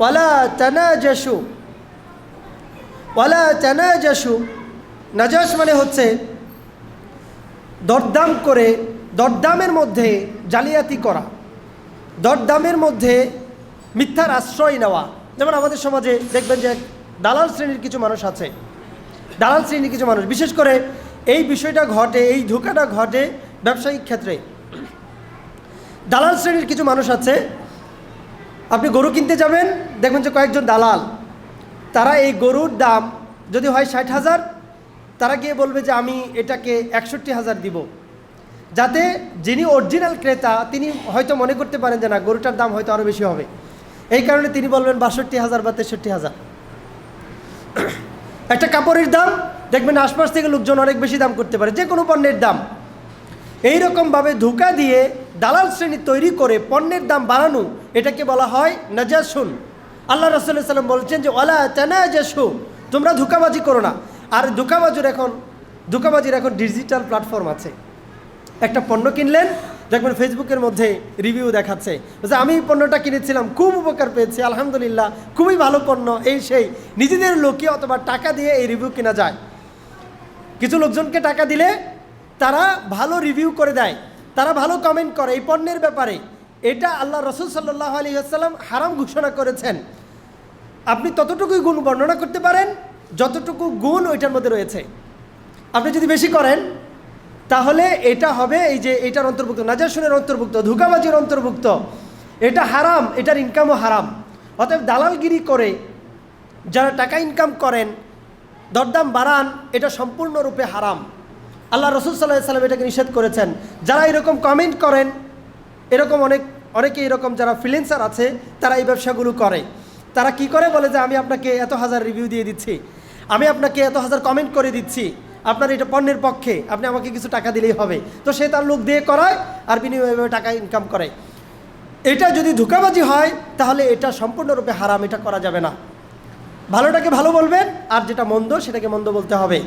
ওয়ালা তানাজাসু ওয়ালা তানাজাসু, নাজাস মানে হচ্ছে দরদাম করে, দরদামের মধ্যে জালিয়াতি করা, দরদামের মধ্যে মিথ্যার আশ্রয় নেওয়া। যেমন আমাদের সমাজে দেখবেন যে দালাল শ্রেণির কিছু মানুষ আছে, দালাল শ্রেণির কিছু মানুষ, বিশেষ করে এই বিষয়টা ঘটে, এই ধোকাটা ঘটে ব্যবসায়িক ক্ষেত্রে। দালাল শ্রেণির কিছু মানুষ আছে আপনি গরু কিনতে যাবেন, দেখবেন যে কয়েকজন দালাল, তারা এই গরুর দাম যদি হয় ষাট হাজার, তারা গিয়ে বলবে যে আমি এটাকে একষট্টি হাজার দিব। যাতে যিনি অরিজিনাল ক্রেতা, তিনি হয়তো মনে করতে পারেন যে না, গরুটার দাম হয়তো আরও বেশি হবে। এই কারণে তিনি বলবেন বাষট্টি হাজার বা তেষট্টি হাজার। একটা কাপড়ের দাম, দেখবেন আশপাশ থেকে লোকজন অনেক বেশি দাম করতে পারে, যে কোনো পণ্যের দাম। এই রকমভাবে ধোকা দিয়ে দালাল শ্রেণি তৈরি করে পণ্যের দাম বাড়ানো, এটাকে বলা হয় নাজাসুন। আল্লাহ রসুল্লাহ সাল্লাম বলছেন যে ওলা তানাজাসু তোমরা ধোকাবাজি করো না। আর ধোকাবাজির এখন ধোকাবাজির এখন ডিজিটাল প্ল্যাটফর্ম আছে। একটা পণ্য কিনলেন, দেখবেন ফেসবুকের মধ্যে রিভিউ দেখাচ্ছে। যে আমি পণ্যটা কিনেছিলাম, খুব উপকার পেয়েছি, আলহামদুলিল্লাহ, খুবই ভালো পণ্য, এই সেই। নিজেদের লোকে অথবা টাকা দিয়ে এই রিভিউ কেনা যায়। কিছু লোকজনকে টাকা দিলে তারা ভালো রিভিউ করে দেয়। তারা ভালো কমেন্ট করে এই পণ্যের ব্যাপারে। এটা আল্লাহ রসুল সাল্লাহ আলী আসসালাম হারাম ঘোষণা করেছেন। আপনি ততটুকুই গুণ বর্ণনা করতে পারেন, যতটুকু গুণ ওইটার মধ্যে রয়েছে। আপনি যদি বেশি করেন, তাহলে এটা হবে এই যে এটার অন্তর্ভুক্ত, নাজাসনের অন্তর্ভুক্ত, ধোকাবাজির অন্তর্ভুক্ত। এটা হারাম, এটার ইনকামও হারাম। অতএব দালালগিরি করে যারা টাকা ইনকাম করেন, দরদাম বাড়ান, এটা সম্পূর্ণরূপে হারাম। আল্লাহ রসুল সাল্লাহ সাল্লাম এটাকে নিষেধ করেছেন। যারা এরকম কমেন্ট করেন, এরকম অনেক অনেকে এরকম যারা ফ্রিলেন্সার আছে, তারা এই ব্যবসাগুলো করে। তারা কি করে বলে যে, আমি আপনাকে এত হাজার রিভিউ দিয়ে দিচ্ছি, আমি আপনাকে এত হাজার কমেন্ট করে দিচ্ছি, আপনার এটা পণ্যের পক্ষে, আপনি আমাকে কিছু টাকা দিলেই হবে। তো সে তার লোক দিয়ে করায় আর বিনিময়ে টাকা ইনকাম করে। এটা যদি ধোকাবাজি হয়, তাহলে এটা সম্পূর্ণরূপে হারাম, এটা করা যাবে না। ভালোটাকে ভালো বলবেন, আর যেটা মন্দ, সেটাকে মন্দ বলতে হবে।